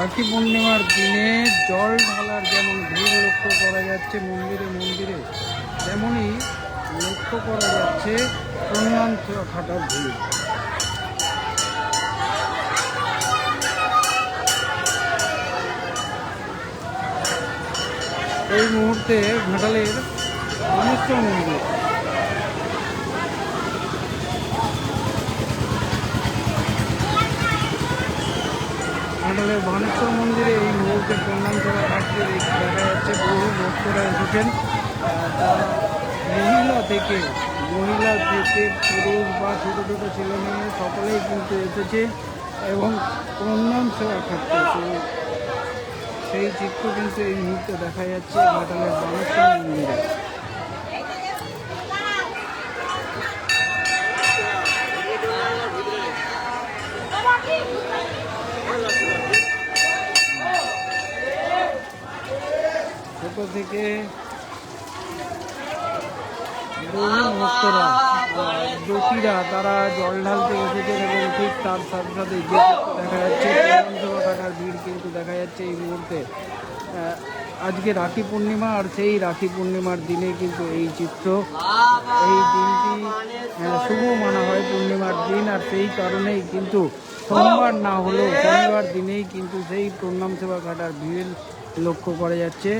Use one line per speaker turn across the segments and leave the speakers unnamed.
রাখি পূর্ণিমার দিনে জল ঢালার যেমন ভিড় লক্ষ্য করা যাচ্ছে মন্দিরে মন্দিরে তেমনই লক্ষ্য করা যাচ্ছে প্রণাম খাটার ভিড়। এই মুহূর্তে ঘাটালের অনেকটা মন্দির। ঘাটালের বানেশ্বর মন্দিরে এই মুহূর্তে প্রণাম করা ঘাটতে দেখা যাচ্ছে বহু ভক্তরা এসেছেন। তারা মহিলা থেকে মহিলা থেকে পুরুষ বা ছোটো ছোটো ছেলে মেয়ে সকলেই কিন্তু এসেছে এবং প্রণাম সেবা সেই- সেই চিত্র কিন্তু এই মুহূর্তে দেখা যাচ্ছে ঘাটালের বানেশ্বর মন্দিরে ছোট থেকে ভক্তরা জ্যোতিরা তারা জল ঢালতে এসেছেন এবং ঠিক তার সাথে সাথে দেখা যাচ্ছে বিধানসভা কাটার ভিড় কিন্তু দেখা যাচ্ছে এই মুহূর্তে। আজকে রাখি পূর্ণিমা আর সেই রাখি পূর্ণিমার দিনে কিন্তু এই চিত্র এই দিনটি শুভ মানা হয় পূর্ণিমার দিন আর সেই কারণেই কিন্তু সোমবার না হলেও শনিবার দিনেই কিন্তু সেই প্রণাম সেবা কাটার ভিড় লক্ষ্য করা যাচ্ছে।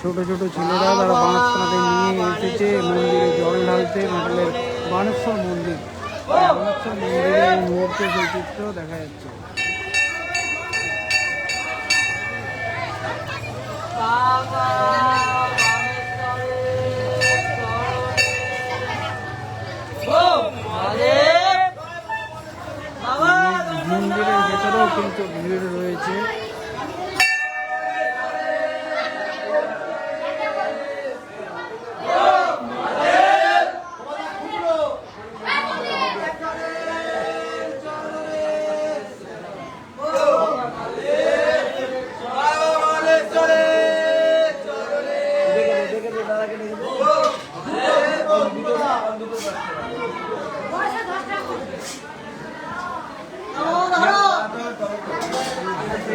ছোট ছোট ছেলেরা তারা বাঁশ কাঁধে নিয়ে এসেছে, মন্দিরে জল ঢালতে ঘাটালের বানেশ্বর মন্দির। বানেশ্বর মন্দিরে এই মুহূর্তে দেখা যাচ্ছে। মন্দিরের ভেতরেও কিন্তু ভিড় রয়েছে।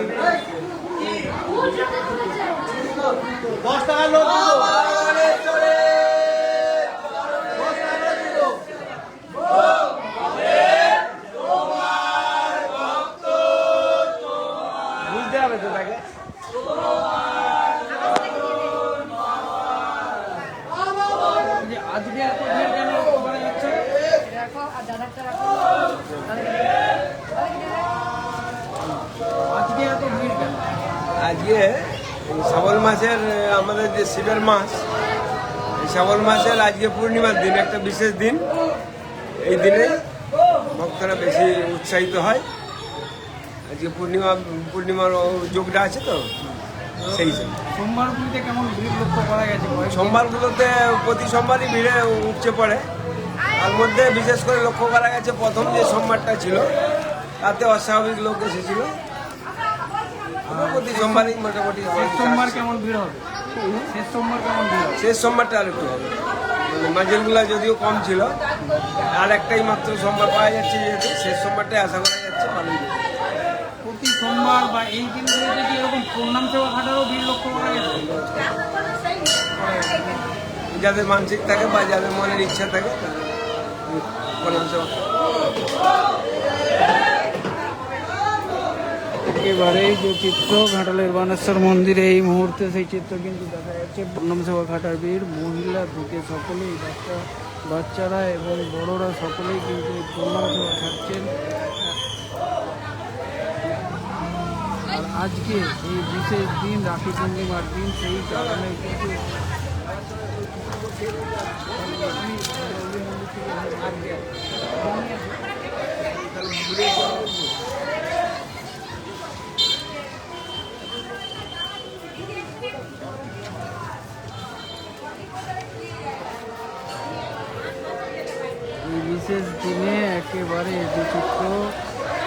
দশ বুঝতে হবে তো
আজকে এত ভিড় কেন করা যাচ্ছে আজকে
আজকে শ্রাবণ মাসের আমাদের যে শিবের মাস এই শ্রাবণ মাসের আজকে পূর্ণিমার দিন একটা বিশেষ দিন। এই দিনে ভক্তরা বেশি উৎসাহিত হয়। আজকে পূর্ণিমা পূর্ণিমার যোগটা আছে তো? সেই জন্য
সোমবারগুলিতে কেমন ভিড় লক্ষ্য করা গেছে?
সোমবারগুলোতে প্রতি সোমবারই ভিড়ে উপচে পড়ে। তার মধ্যে বিশেষ করে লক্ষ্য করা গেছে প্রথম যে সোমবারটা ছিল তাতে অস্বাভাবিক লোক এসেছিল। সোমবারই মোটামুটি
সোমবার কেমন ভিড় হবে? শেষ সোমবার কেমন ভিড় হবে?
শেষ সোমবারটা আর একটু হবে। মানে মাঝেরগুলা যদিও কম ছিল আর একটাই মাত্র সোমবার পাওয়া যাচ্ছে যেহেতু শেষ সোমবারটাই আশা করা যাচ্ছে ভালোই
প্রতি সোমবার বা এই দিনগুলিতে কি এরকম প্রণাম সেবা খাটারও ভিড় লক্ষ্য করা গেছে
যাদের মানসিক থাকে বা যাদের মনের ইচ্ছা থাকে প্রণাম সেবা। করে।
একেবারে যে চিত্র, ঘাটালের বানেশ্বর মন্দিরে এই মুহূর্তে সেই চিত্র কিন্তু দেখা যাচ্ছে প্রণাম সেবা খাটার ভিড় মহিলা থেকে সকলেই বাচ্চা, বাচ্চারা এবং বড়রা সকলেই কিন্তু খাচ্ছেন আর আজকে এই বিশেষ দিন, রাখি পূর্ণিমার দিন, সেই কারণে কিন্তু এই বিশেষ দিনে একেবারে যে চিত্র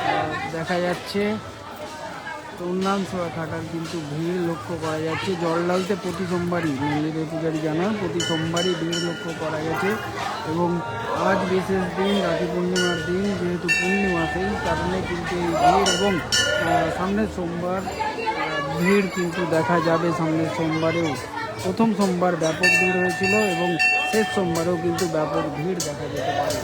আহ, দেখা যাচ্ছে। সেবা খাটার কিন্তু ভিড় লক্ষ্য করা যাচ্ছে। জল ঢালতে প্রতি সোমবারই মন্দিরের পূজারী জানান প্রতি সোমবারই ভিড় লক্ষ্য করা গেছে। এবং আজ বিশেষ দিন রাখি পূর্ণিমার দিন যেহেতু পূর্ণিমা সেই কারণে কিন্তু এই ভিড় এবং সামনের সোমবার ভিড় কিন্তু দেখা যাবে সামনের সোমবারেও। প্রথম সোমবার ব্যাপক ভিড় হয়েছিল এবং শেষ সোমবারেও কিন্তু ব্যাপক ভিড় দেখা যেতে পারে।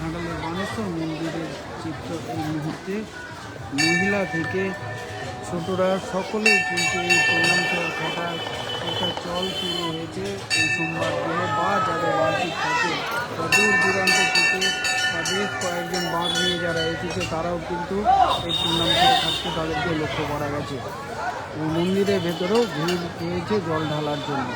ঘাটালের বানেশ্বর মন্দিরের চিত্র এই মুহূর্তে মহিলা থেকে ছোটরা সকলেই কিন্তু এই প্রণাম সেবা খাটার একটা চল শুরু হয়েছে। এই সোমবার দিনে বা যাদের বার্ষিক থাকে বা দূর দূরান্ত থেকে বা বেশ কয়েকজন বাঁধ নিয়ে যারা এসেছে, তারাও কিন্তু এই সেবা খাটতে তাদেরকে লক্ষ্য করা গেছে। মন্দিরের ভেতরেও ভিড় হয়েছে জল ঢালার জন্য।